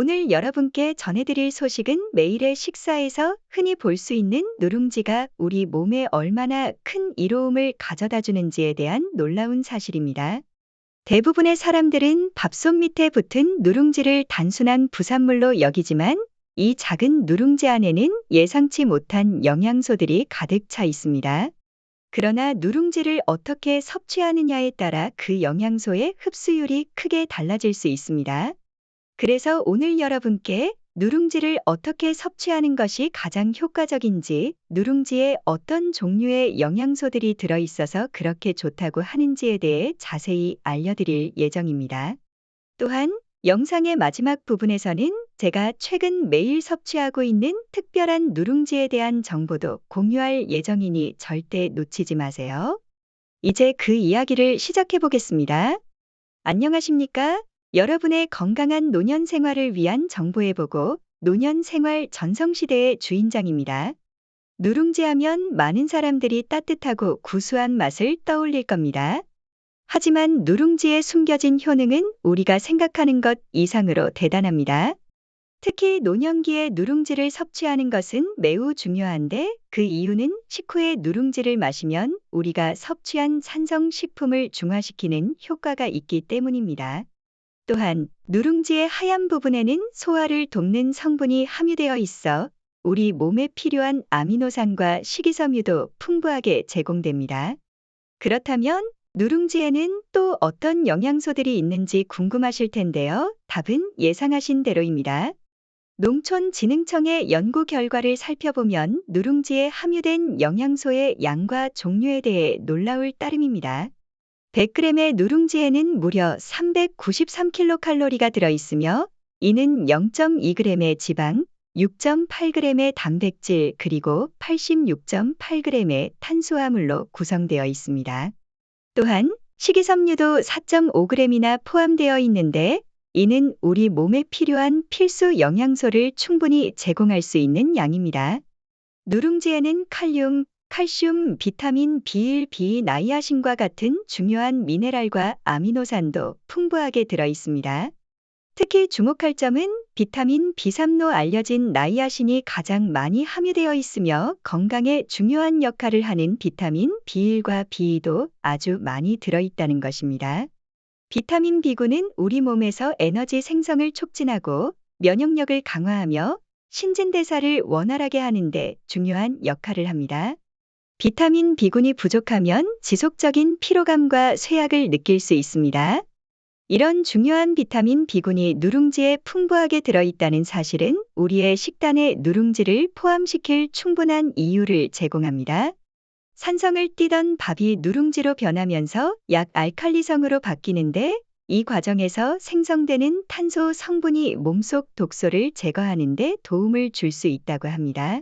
오늘 여러분께 전해드릴 소식은 매일의 식사에서 흔히 볼 수 있는 누룽지가 우리 몸에 얼마나 큰 이로움을 가져다 주는지에 대한 놀라운 사실입니다. 대부분의 사람들은 밥솥 밑에 붙은 누룽지를 단순한 부산물로 여기지만 이 작은 누룽지 안에는 예상치 못한 영양소들이 가득 차 있습니다. 그러나 누룽지를 어떻게 섭취하느냐에 따라 그 영양소의 흡수율이 크게 달라질 수 있습니다. 그래서 오늘 여러분께 누룽지를 어떻게 섭취하는 것이 가장 효과적인지, 누룽지에 어떤 종류의 영양소들이 들어있어서 그렇게 좋다고 하는지에 대해 자세히 알려드릴 예정입니다. 또한 영상의 마지막 부분에서는 제가 최근 매일 섭취하고 있는 특별한 누룽지에 대한 정보도 공유할 예정이니 절대 놓치지 마세요. 이제 그 이야기를 시작해 보겠습니다. 안녕하십니까? 여러분의 건강한 노년 생활을 위한 정보해보고 노년 생활 전성시대의 주인장입니다. 누룽지 하면 많은 사람들이 따뜻하고 구수한 맛을 떠올릴 겁니다. 하지만 누룽지에 숨겨진 효능은 우리가 생각하는 것 이상으로 대단합니다. 특히 노년기에 누룽지를 섭취하는 것은 매우 중요한데 그 이유는 식후에 누룽지를 마시면 우리가 섭취한 산성식품을 중화시키는 효과가 있기 때문입니다. 또한 누룽지의 하얀 부분에는 소화를 돕는 성분이 함유되어 있어 우리 몸에 필요한 아미노산과 식이섬유도 풍부하게 제공됩니다. 그렇다면 누룽지에는 또 어떤 영양소들이 있는지 궁금하실 텐데요. 답은 예상하신 대로입니다. 농촌진흥청의 연구 결과를 살펴보면 누룽지에 함유된 영양소의 양과 종류에 대해 놀라울 따름입니다. 100g의 누룽지에는 무려 393kcal가 들어있으며 이는 0.2g의 지방, 6.8g의 단백질 그리고 86.8g의 탄수화물로 구성되어 있습니다. 또한 식이섬유도 4.5g이나 포함되어 있는데 이는 우리 몸에 필요한 필수 영양소를 충분히 제공할 수 있는 양입니다. 누룽지에는 칼륨, 칼슘, 비타민 B1, B, 나이아신과 같은 중요한 미네랄과 아미노산도 풍부하게 들어 있습니다. 특히 주목할 점은 비타민 B3로 알려진 나이아신이 가장 많이 함유되어 있으며 건강에 중요한 역할을 하는 비타민 B1과 B2도 아주 많이 들어있다는 것입니다. 비타민 B군은 우리 몸에서 에너지 생성을 촉진하고 면역력을 강화하며 신진대사를 원활하게 하는데 중요한 역할을 합니다. 비타민 B군이 부족하면 지속적인 피로감과 쇠약을 느낄 수 있습니다. 이런 중요한 비타민 B군이 누룽지에 풍부하게 들어있다는 사실은 우리의 식단에 누룽지를 포함시킬 충분한 이유를 제공합니다. 산성을 띠던 밥이 누룽지로 변하면서 약 알칼리성으로 바뀌는데 이 과정에서 생성되는 탄소 성분이 몸속 독소를 제거하는 데 도움을 줄 수 있다고 합니다.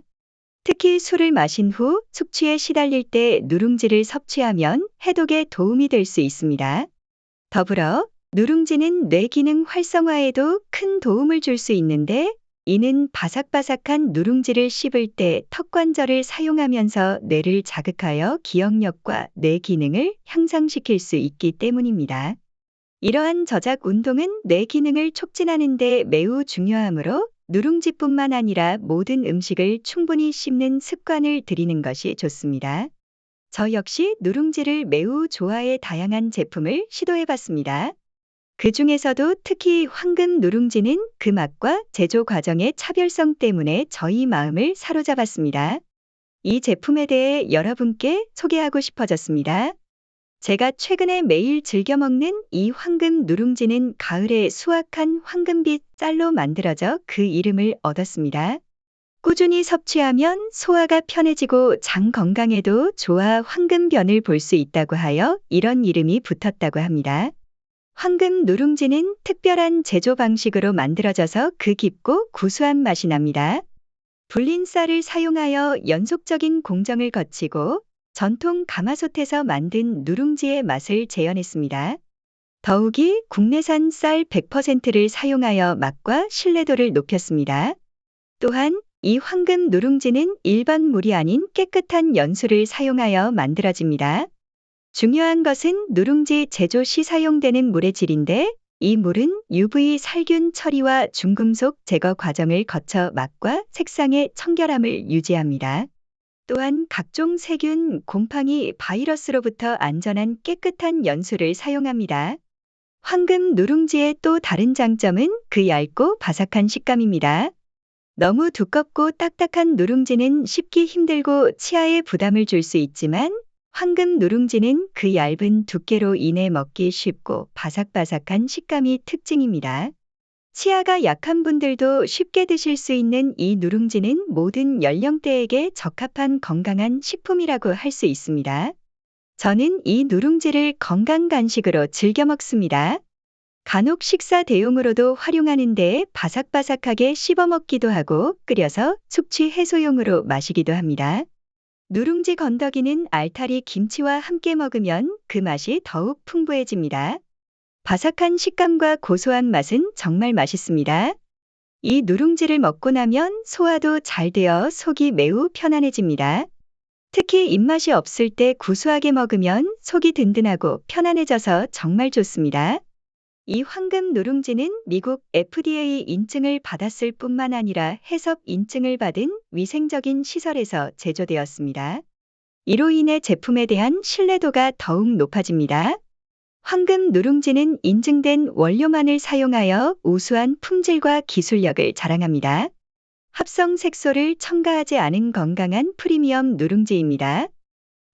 특히 술을 마신 후 숙취에 시달릴 때 누룽지를 섭취하면 해독에 도움이 될 수 있습니다. 더불어 누룽지는 뇌 기능 활성화에도 큰 도움을 줄 수 있는데 이는 바삭바삭한 누룽지를 씹을 때 턱관절을 사용하면서 뇌를 자극하여 기억력과 뇌 기능을 향상시킬 수 있기 때문입니다. 이러한 저작 운동은 뇌 기능을 촉진하는 데 매우 중요하므로 누룽지뿐만 아니라 모든 음식을 충분히 씹는 습관을 들이는 것이 좋습니다. 저 역시 누룽지를 매우 좋아해 다양한 제품을 시도해 봤습니다. 그 중에서도 특히 황금 누룽지는 그 맛과 제조 과정의 차별성 때문에 저희 마음을 사로잡았습니다. 이 제품에 대해 여러분께 소개하고 싶어졌습니다. 제가 최근에 매일 즐겨 먹는 이 황금 누룽지는 가을에 수확한 황금빛 쌀로 만들어져 그 이름을 얻었습니다. 꾸준히 섭취하면 소화가 편해지고 장 건강에도 좋아 황금변을 볼 수 있다고 하여 이런 이름이 붙었다고 합니다. 황금 누룽지는 특별한 제조 방식으로 만들어져서 그 깊고 구수한 맛이 납니다. 불린 쌀을 사용하여 연속적인 공정을 거치고 전통 가마솥에서 만든 누룽지의 맛을 재현했습니다. 더욱이 국내산 쌀 100%를 사용하여 맛과 신뢰도를 높였습니다. 또한 이 황금 누룽지는 일반 물이 아닌 깨끗한 연수를 사용하여 만들어집니다. 중요한 것은 누룽지 제조 시 사용되는 물의 질인데 이 물은 UV 살균 처리와 중금속 제거 과정을 거쳐 맛과 색상의 청결함을 유지합니다. 또한 각종 세균, 곰팡이, 바이러스로부터 안전한 깨끗한 연수를 사용합니다. 황금 누룽지의 또 다른 장점은 그 얇고 바삭한 식감입니다. 너무 두껍고 딱딱한 누룽지는 씹기 힘들고 치아에 부담을 줄 수 있지만 황금 누룽지는 그 얇은 두께로 인해 먹기 쉽고 바삭바삭한 식감이 특징입니다. 치아가 약한 분들도 쉽게 드실 수 있는 이 누룽지는 모든 연령대에게 적합한 건강한 식품이라고 할 수 있습니다. 저는 이 누룽지를 건강 간식으로 즐겨 먹습니다. 간혹 식사 대용으로도 활용하는데 바삭바삭하게 씹어 먹기도 하고 끓여서 숙취 해소용으로 마시기도 합니다. 누룽지 건더기는 알타리 김치와 함께 먹으면 그 맛이 더욱 풍부해집니다. 바삭한 식감과 고소한 맛은 정말 맛있습니다. 이 누룽지를 먹고 나면 소화도 잘 되어 속이 매우 편안해집니다. 특히 입맛이 없을 때 구수하게 먹으면 속이 든든하고 편안해져서 정말 좋습니다. 이 황금 누룽지는 미국 FDA 인증을 받았을 뿐만 아니라 해썹 인증을 받은 위생적인 시설에서 제조되었습니다. 이로 인해 제품에 대한 신뢰도가 더욱 높아집니다. 황금 누룽지는 인증된 원료만을 사용하여 우수한 품질과 기술력을 자랑합니다. 합성 색소를 첨가하지 않은 건강한 프리미엄 누룽지입니다.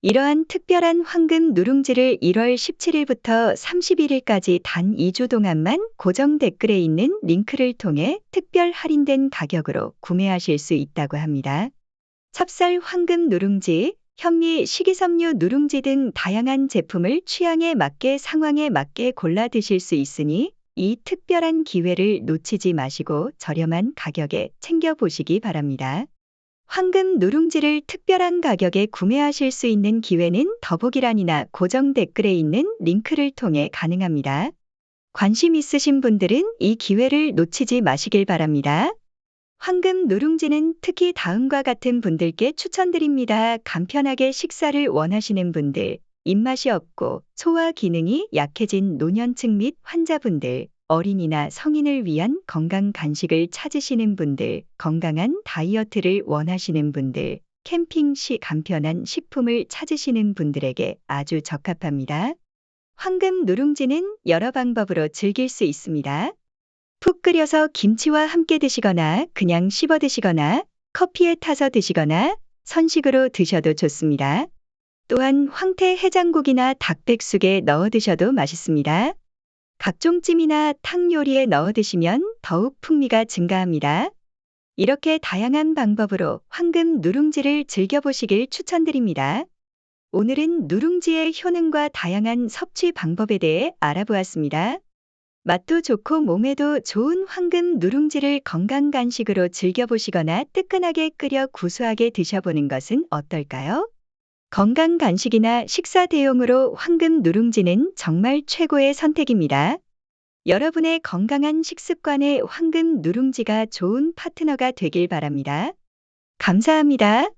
이러한 특별한 황금 누룽지를 1월 17일부터 31일까지 단 2주 동안만 고정 댓글에 있는 링크를 통해 특별 할인된 가격으로 구매하실 수 있다고 합니다. 찹쌀 황금 누룽지, 현미 식이섬유 누룽지 등 다양한 제품을 취향에 맞게 상황에 맞게 골라 드실 수 있으니 이 특별한 기회를 놓치지 마시고 저렴한 가격에 챙겨보시기 바랍니다. 황금 누룽지를 특별한 가격에 구매하실 수 있는 기회는 더보기란이나 고정 댓글에 있는 링크를 통해 가능합니다. 관심 있으신 분들은 이 기회를 놓치지 마시길 바랍니다. 황금 누룽지는 특히 다음과 같은 분들께 추천드립니다. 간편하게 식사를 원하시는 분들, 입맛이 없고 소화 기능이 약해진 노년층 및 환자분들, 어린이나 성인을 위한 건강 간식을 찾으시는 분들, 건강한 다이어트를 원하시는 분들, 캠핑 시 간편한 식품을 찾으시는 분들에게 아주 적합합니다. 황금 누룽지는 여러 방법으로 즐길 수 있습니다. 푹 끓여서 김치와 함께 드시거나 그냥 씹어 드시거나 커피에 타서 드시거나 선식으로 드셔도 좋습니다. 또한 황태 해장국이나 닭백숙에 넣어 드셔도 맛있습니다. 각종 찜이나 탕 요리에 넣어 드시면 더욱 풍미가 증가합니다. 이렇게 다양한 방법으로 황금 누룽지를 즐겨보시길 추천드립니다. 오늘은 누룽지의 효능과 다양한 섭취 방법에 대해 알아보았습니다. 맛도 좋고 몸에도 좋은 황금 누룽지를 건강 간식으로 즐겨보시거나 뜨끈하게 끓여 구수하게 드셔보는 것은 어떨까요? 건강 간식이나 식사 대용으로 황금 누룽지는 정말 최고의 선택입니다. 여러분의 건강한 식습관에 황금 누룽지가 좋은 파트너가 되길 바랍니다. 감사합니다.